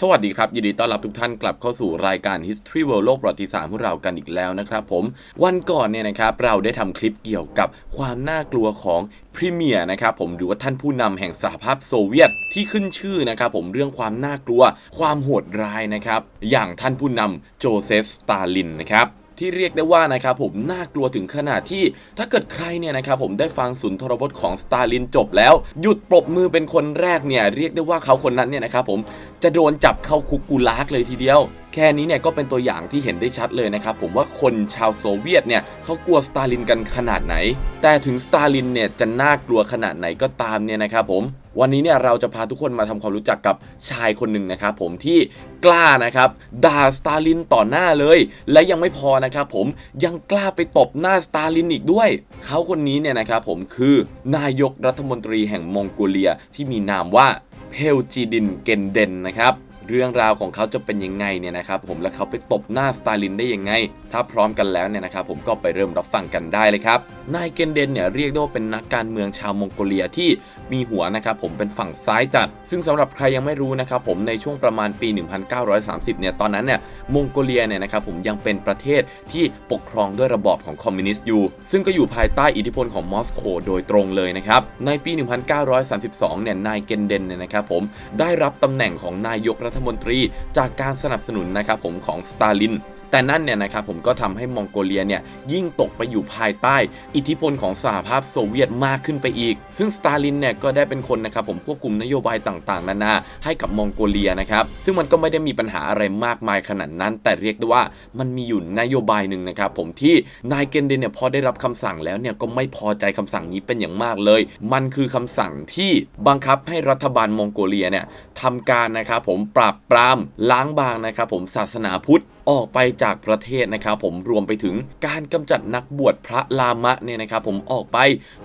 สวัสดีครับ ยินดีต้อนรับทุกท่านกลับเข้าสู่รายการ History World โลกประวัติศาสตร์ของเรากันอีกแล้วนะครับผม วันก่อนเนี่ยนะครับเราได้ทำคลิปเกี่ยวกับความน่ากลัวของพรีเมียร์นะครับผมหรือว่าท่านผู้นำแห่งสหภาพโซเวียตที่ขึ้นชื่อนะครับผมเรื่องความน่ากลัว ความโหดร้ายนะครับ อย่างท่านผู้นำโจเซฟสตาลินนะครับที่เรียกได้ว่านะครับผมน่ากลัวถึงขนาดที่ ถ้าเกิดใครเนี่ยนะครับผมได้ฟังสุนทรพจน์ของสตาลินจบแล้ว หยุดปรบมือเป็นคนแรกเนี่ยเรียกได้ว่าเขาคนนั้นเนี่ยนะครับผมจะโดนจับเข้าคุกกูลากเลยทีเดียว แค่นี้เนี่ยก็เป็นตัวอย่างที่เห็นได้ชัดเลยนะครับ ผมว่าคนชาวโซเวียตเนี่ยเขากลัวสตาลินกันขนาดไหน แต่ถึงสตาลินเนี่ยจะน่ากลัวขนาดไหนก็ตามเนี่ยนะครับผมวันนี้เนี่ยเราจะพาทุกคนมาทำความรู้จักกับชายคนหนึ่งนะครับผมที่กล้านะครับด่าสตาลินต่อหน้าเลย และยังไม่พอนะครับผมยังกล้าไปตบหน้าสตาลินอีกด้วย เขาคนนี้เนี่ยนะครับผมคือนายกรัฐมนตรีแห่งมองโกเลียที่มีนามว่า เฮลจีดินเกนเดนนะครับเรื่องราวของเขาจะเป็นยังไงเนี่ยนะครับผมและเขาไปตบหน้าสตาลินได้ยังไง ถ้าพร้อมกันแล้วเนี่ยนะครับผมก็ไปเริ่มรับฟังกันได้เลยครับ นายเกนเดนเนี่ยเรียกได้ว่าเป็นนักการเมืองชาวมองโกเลียที่มีหัวนะครับผมเป็นฝั่งซ้ายจัด ซึ่งสำหรับใครยังไม่รู้นะครับผมในช่วงประมาณปี 1930 เนี่ยตอนนั้นเนี่ยมองโกเลียเนี่ยนะครับผมยังเป็นประเทศที่ปกครองด้วยระบอบของคอมมิวนิสต์อยู่ ซึ่งก็อยู่ภายใต้อิทธิพลของมอสโกโดยตรงเลยนะครับในปี 1932 เนี่ยนายเกนเดนเนี่ยนะครับผมได้รับตำแหน่งของนายกรัฐมนตรีจากการสนับสนุนนะครับผมของสตาลิน แต่นั่นเนี่ยนะครับผมก็ทำให้มองโกเลียเนี่ยยิ่งตกไปอยู่ภายใต้ อิทธิพลของสหภาพโซเวียตมากขึ้นไปอีก ซึ่งสตาลินเนี่ยก็ได้เป็นคนนะครับผมควบคุมนโยบายต่างๆ นานาให้กับมองโกเลียนะครับซึ่งมันก็ไม่ได้มีปัญหาอะไรมากมายขนาดนั้น แต่เรียกได้ว่ามันมีอยู่นโยบายหนึ่งนะครับผมที่นายเกนเดนเนี่ยพอได้รับคำสั่งแล้วเนี่ยก็ไม่พอใจคำสั่งนี้เป็นอย่างมากเลย มันคือคำสั่งที่บังคับให้รัฐบาลมองโกเลียเนี่ยทำการนะครับผมปราบปรามล้างบางนะครับผมศาสนาพุทธออกไปจากากประเทศนะครับผมรวมไปถึงการกำจัดนักบวชพระลามะเนี่ยนะครับผมออกไป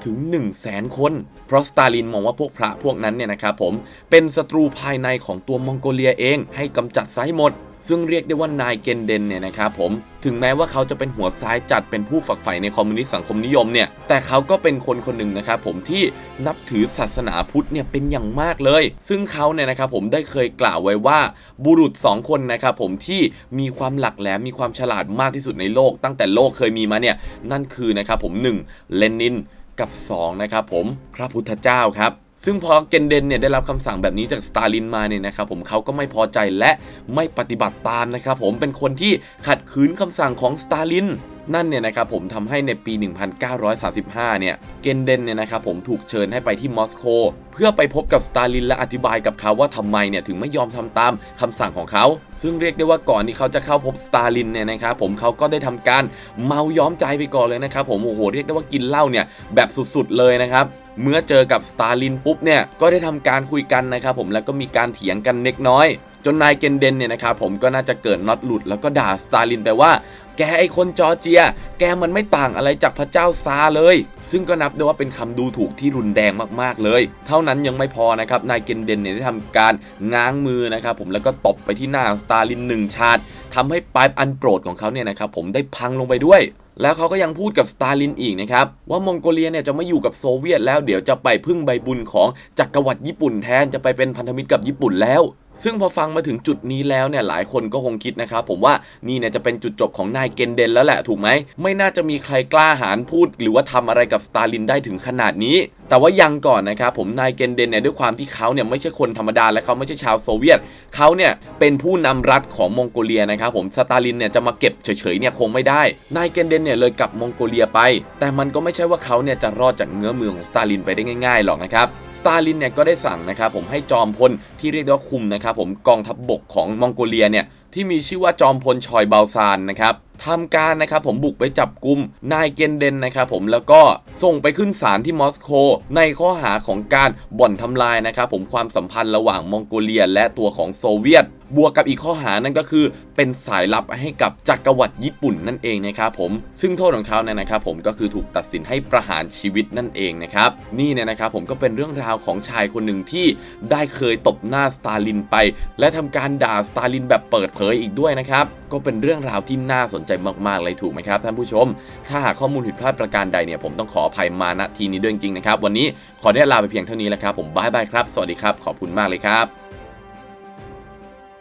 ถึง 1 0 0 0 0แสนคน เพราะสตาลินมองว่าพวกพระพวกนั้นเนี่ยนะครับผมเป็นศัตรูภายในของตัวมองโกเลียเองให้กำจัดไซหมด ซึ่งเรียกได้ว่านายเกนเดนเนี่ยนะครับผมถึงแม้ว่าเขาจะเป็นหัวซ้ายจัดเป็นผู้ฝักใฝ่ในคอมมิวนิสต์สังคมนิยมเนี่ยแต่เขาก็เป็นคนคนหนึ่งนะครับผมที่นับถือศาสนาพุทธเนี่ยเป็นอย่างมากเลย ซึ่งเขาเนี่ยนะครับผมได้เคยกล่าวไว้ว่าบุรุษ 2 คนนะครับผมที่มีความหลักแหลมมีความฉลาดมากที่สุดในโลก ตั้งแต่โลกเคยมีมาเนี่ยนั่นคือนะครับผม 1 เลนินกับ 2 นะครับผมพระพุทธเจ้าครับ ซึ่งพอเกนเดนเนี่ยได้รับคำสั่งแบบนี้จากสตาลินมาเนี่ยนะครับผมเขาก็ไม่พอใจและไม่ปฏิบัติตามนะครับผมเป็นคนที่ขัดขืนคำสั่งของสตาลินนั่นเนี่ยนะครับผมทำให้ในปี 1935 เนี่ย เกนเดนเนี่ยนะครับผมถูกเชิญให้ไปที่มอสโก เพื่อไปพบกับสตาลินและอธิบายกับเขาว่าทำไมเนี่ยถึงไม่ยอมทำตามคำสั่งของเขา ซึ่งเรียกได้ว่าก่อนที่เขาจะเข้าพบสตาลินเนี่ยนะครับผมเขาก็ได้ทำการเมาย้อมใจไปก่อนเลยนะครับผมโอ้โหเรียกได้ว่ากินเหล้าเนี่ยแบบสุดๆเลยนะครับ เมื่อเจอกับสตาลินปุ๊บเนี่ยก็ได้ทำการคุยกันนะครับผมแล้วก็มีการเถียงกันเล็กน้อย จนนายเกนเดนเนี่ยนะครับผมก็น่าจะเกิดน็อตหลุดแล้วก็ด่าสตาลินไปว่าแกไอคนจอร์เจีย แกมันไม่ต่างอะไรจากพระเจ้าซาเลย ซึ่งก็นับได้ว่าเป็นคำดูถูกที่รุนแรงมากๆเลย เท่านั้นยังไม่พอนะครับ นายเกนเดนเนี่ยได้ทำการง้างมือนะครับผมแล้วก็ตบไปที่หน้าสตาลินหนึ่งชาติทำให้ปลายอันโปรดของเขาเนี่ยนะครับผมได้พังลงไปด้วย แล้วเขาก็ยังพูดกับสตาลินอีกนะครับ ว่ามองโกเลียเนี่ยจะไม่อยู่กับโซเวียตแล้วเดี๋ยวจะไปพึ่งใบบุญของจักรวรรดิญี่ปุ่นแทนจะไปเป็นพันธมิตรกับญี่ปุ่นแล้วซึ่งพอฟังมาถึงจุดนี้แล้วเนี่ยหลายคนก็คงคิดนะครับผมว่านี่เนี่ยจะเป็นจุดจบของนายเกนเดนแล้วแหละถูกไหม ไม่น่าจะมีใครกล้าหาญพูด หรือว่าทำอะไรกับสตาลินได้ถึงขนาดนี้ แต่ว่ายังก่อนนะครับผมนายเกนเดนเนี่ยด้วยความที่เขาเนี่ยไม่ใช่คนธรรมดาและเขาไม่ใช่ชาวโซเวียตเขาเนี่ยเป็นผู้นำรัฐของมองโกเลียนะครับผมสตาลินเนี่ยจะมาเก็บเฉยๆเนี่ยคงไม่ได้นายเกนเดนเนี่ยเลยกลับมองโกเลียไป แต่มันก็ไม่ใช่ว่าเขาเนี่ยจะรอดจากเงื้อมือของสตาลินไปได้ง่ายๆหรอกนะครับสตาลินเนี่ยก็ได้สั่งนะครับผมให้จอมพลที่เรียกว่าคุมนะครับผมกองทัพบกของมองโกเลียเนี่ยที่มีชื่อว่าจอมพลชอยเบาซานนะครับ ทำการนะครับผมบุกไปจับกลุ่มนายเกนเดนนะครับผมแล้วก็ส่งไปขึ้นศาลที่มอสโกในข้อหาของการบ่อนทำลายนะครับผมความสัมพันธ์ระหว่างมองโกเลีย และตัวของโซเวียต บวกกับอีกข้อหานั่นก็คือ เป็นสายลับให้กับจักรวรรดิญี่ปุ่นนั่นเองนะครับผมซึ่งโทษของเขาเนี่ยนะครับผมก็คือถูกตัดสินให้ประหารชีวิตนั่นเองนะครับนี่เนี่ยนะครับผมก็เป็นเรื่องราวของชายคนหนึ่งที่ได้เคยตบหน้าสตาลินไป และทำการด่าสตาลินแบบเปิดเผยอีกด้วยนะครับก็เป็นเรื่องราวที่น่าสนใจมากๆเลยถูกไหมครับท่านผู้ชม ถ้าหากข้อมูลผิดพลาดประการใดเนี่ยผมต้องขออภัยมาณทีนี้ด้วยจริงๆนะครับ วันนี้ขอได้ลาไปเพียงเท่านี้แล้วครับผมบายบายครับ สวัสดีครับ ขอบคุณมากเลยครับ